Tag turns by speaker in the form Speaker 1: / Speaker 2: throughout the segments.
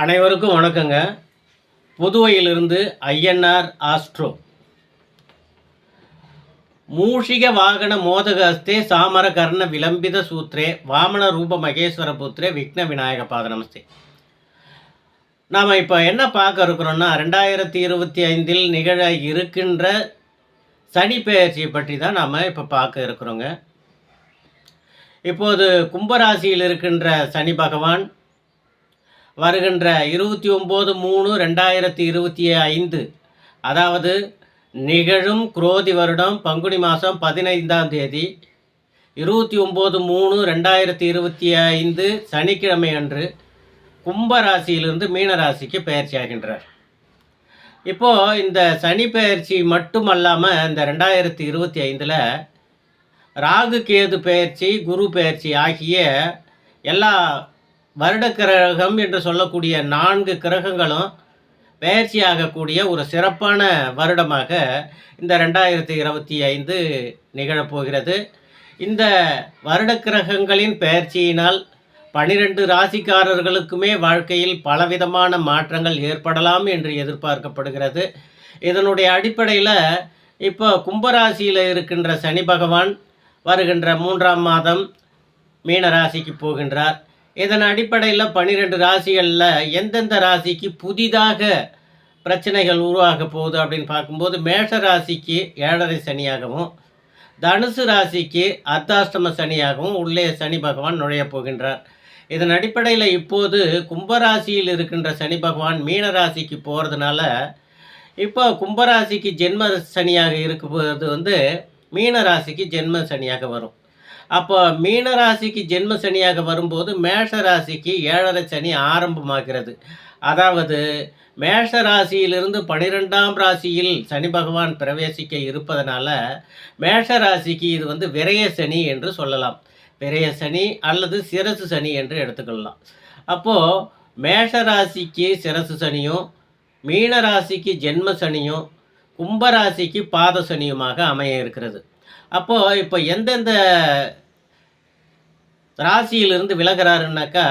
Speaker 1: அனைவருக்கும் வணக்கங்க. புதுவையிலிருந்து ஐஎன்ஆர் ஆஸ்ட்ரோ. மூஷிக வாகன மோதகஸ்தே சாமர கர்ண விளம்பித சூத்ரே வாமன ரூப மகேஸ்வர புத்திரே விக்ன விநாயக பாத நமஸ்தே. நாம் இப்போ என்ன பார்க்க இருக்கிறோன்னா ரெண்டாயிரத்தி இருபத்தி ஐந்தில் நிகழ இருக்கின்ற சனி பெயர்ச்சியை பற்றி தான் நாம் இப்போ பார்க்க இருக்கிறோங்க. இப்போது கும்பராசியில் இருக்கின்ற சனி பகவான் வருகின்ற இருபத்தி ஒம்பது மூணு ரெண்டாயிரத்தி இருபத்தி ஐந்து அதாவது நிகழும் குரோதி வருடம் பங்குனி மாதம் பதினைந்தாம் தேதி இருபத்தி ஒம்பது மூணு ரெண்டாயிரத்தி இருபத்தி ஐந்து சனிக்கிழமை அன்று கும்பராசியிலிருந்து மீனராசிக்கு மீன ராசிக்கு பயிற்சி ஆகின்றார். இப்போது இந்த சனி பயிற்சி மட்டுமல்லாமல் இந்த ரெண்டாயிரத்தி இருபத்தி ஐந்தில் ராகு கேது பயிற்சி குரு பெயர்ச்சி ஆகிய எல்லா வருட கிரகம் என்று சொல்லக்கூடிய நான்கு கிரகங்களும் பயிற்சியாகக்கூடிய ஒரு சிறப்பான வருடமாக இந்த ரெண்டாயிரத்தி இருபத்தி ஐந்து நிகழப்போகிறது. இந்த வருட கிரகங்களின் பெயர்ச்சியினால் பனிரெண்டு ராசிக்காரர்களுக்குமே வாழ்க்கையில் பலவிதமான மாற்றங்கள் ஏற்படலாம் என்று எதிர்பார்க்கப்படுகிறது. இதனுடைய அடிப்படையில் இப்போ கும்பராசியில் இருக்கின்ற சனி பகவான் வருகின்ற மூன்றாம் மாதம் மீனராசிக்கு போகின்றார். இதன் அடிப்படையில் பன்னிரெண்டு ராசிகளில் எந்தெந்த ராசிக்கு புதிதாக பிரச்சனைகள் உருவாக போகுது அப்படின்னு பார்க்கும்போது மேஷ ராசிக்கு ஏழரை சனியாகவும் தனுசு ராசிக்கு அர்த்தாஷ்டம சனியாகவும் உள்ளே சனி பகவான் நுழையப் போகின்றார். இதன் அடிப்படையில் இப்போது கும்பராசியில் இருக்கின்ற சனி பகவான் மீன ராசிக்கு போகிறதுனால இப்போ கும்பராசிக்கு ஜென்ம சனியாக இருக்கும்போது வந்து மீன ராசிக்கு ஜென்ம சனியாக வரும். அப்போ மீன ராசிக்கு ஜென்ம சனியாக வரும்போது மேஷ ராசிக்கு ஏழரை சனி ஆரம்பமாகிறது. அதாவது மேஷ ராசியிலிருந்து பனிரெண்டாம் ராசியில் சனி பகவான் பிரவேசிக்க இருப்பதனால மேஷ ராசிக்கு இது வந்து விரய சனி என்று சொல்லலாம். விரய சனி அல்லது சிரசு சனி என்று எடுத்துக்கொள்ளலாம். அப்போது மேஷ ராசிக்கு சிரசு சனியும் மீன ராசிக்கு ஜென்ம சனியும் கும்பராசிக்கு பாத சனியுமாக அமைய இருக்கிறது. அப்போது இப்போ எந்தெந்த ராசியிலிருந்து விலகிறாருன்னாக்கா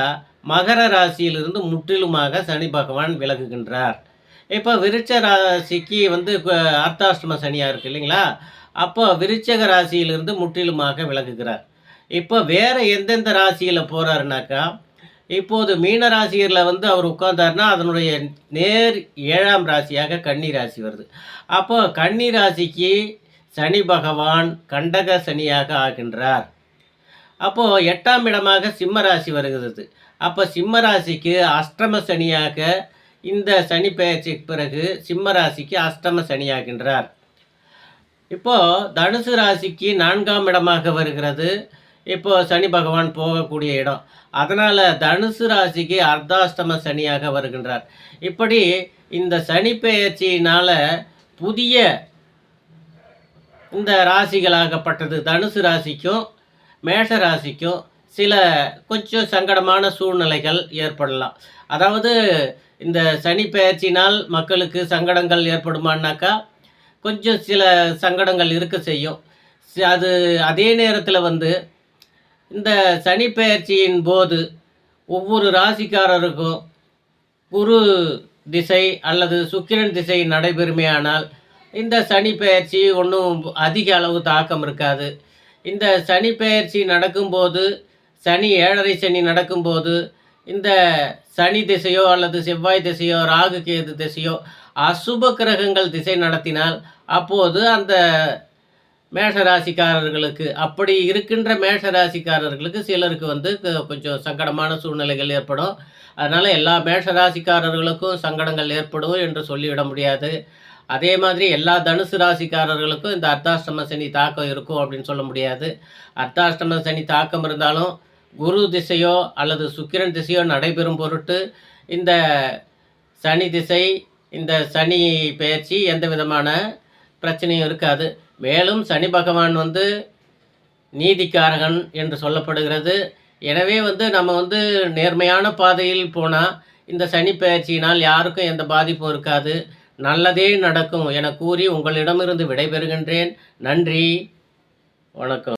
Speaker 1: மகர ராசியிலிருந்து முற்றிலுமாக சனி பகவான் விலகுகின்றார். இப்போ விருச்ச ராசிக்கு வந்து அர்த்தாஷ்டம சனியாக இருக்குது இல்லைங்களா? அப்போ விருச்சக ராசியிலிருந்து முற்றிலுமாக விலகுகிறார். இப்போ வேறு எந்தெந்த ராசியில் போகிறாருனாக்கா இப்போது மீன ராசியில் வந்து அவர் உட்கார்ந்தாருன்னா அதனுடைய நேர் ஏழாம் ராசியாக கன்னி ராசி வருது. அப்போ கன்னி ராசிக்கு சனி பகவான் கண்டக சனியாக ஆகின்றார். அப்போது எட்டாம் இடமாக சிம்ம ராசி வருகிறது. அப்போ சிம்மராசிக்கு அஷ்டம சனியாக இந்த சனி பெயர்ச்சிக்கு பிறகு சிம்மராசிக்கு அஷ்டம சனியாகின்றார். இப்போது தனுசு ராசிக்கு நான்காம் இடமாக வருகிறது. இப்போது சனி பகவான் போகக்கூடிய இடம். அதனால் தனுசு ராசிக்கு அர்த்தாஷ்டம சனியாக வருகின்றார். இப்படி இந்த சனி பெயர்ச்சியினால் புதிய இந்த ராசிகளாகப்பட்டது. தனுசு ராசிக்கும் மேஷ ராசிக்கும் சில கொஞ்சம் சங்கடமான சூழ்நிலைகள் ஏற்படலாம். அதாவது இந்த சனி பெயர்ச்சினால் மக்களுக்கு சங்கடங்கள் ஏற்படுமானாக்கா கொஞ்சம் சில சங்கடங்கள் இருக்க செய்யும். அது அதே நேரத்தில் வந்து இந்த சனி பெயர்ச்சியின் போது ஒவ்வொரு ராசிக்காரருக்கும் குரு திசை அல்லது சுக்கிரன் திசை நடைபெறுமையானால் இந்த சனி பெயர்ச்சி ஒன்றும் அதிக அளவு தாக்கம் இருக்காது. இந்த சனி பெயர்ச்சி நடக்கும்போது சனி ஏழரை சனி நடக்கும்போது இந்த சனி திசையோ அல்லது செவ்வாய் திசையோ ராகு கேது திசையோ அசுப கிரகங்கள் திசை நடத்தினால் அப்போது அந்த மேஷ ராசிக்காரர்களுக்கு அப்படி இருக்கின்ற மேஷ ராசிக்காரர்களுக்கு சிலருக்கு வந்து கொஞ்சம் சங்கடமான சூழ்நிலைகள் ஏற்படும். அதனால் எல்லா மேஷ ராசிக்காரர்களுக்கும் சங்கடங்கள் ஏற்படும் என்று சொல்லிவிட முடியாது. அதே மாதிரி எல்லா தனுசு ராசிக்காரர்களுக்கும் இந்த அர்த்தாஷ்டம சனி தாக்கம் இருக்கும் அப்படின்னு சொல்ல முடியாது. அர்த்தாஷ்டம சனி தாக்கம் இருந்தாலும் குரு திசையோ அல்லது சுக்கிரன் திசையோ நடைபெறும் பொருட்டு இந்த சனி திசை இந்த சனி பெயர்ச்சி எந்த விதமான பிரச்சனையும் இருக்காது. மேலும் சனி பகவான் வந்து நீதிக்காரகன் என்று சொல்லப்படுகிறது. எனவே வந்து நம்ம வந்து நேர்மையான பாதையில் போனால் இந்த சனி பயிற்சியினால் யாருக்கும் எந்த பாதிப்பும் இருக்காது. நல்லதே நடக்கும் என கூறி உங்களிடமிருந்து விடைபெறுகின்றேன். நன்றி. வணக்கம்.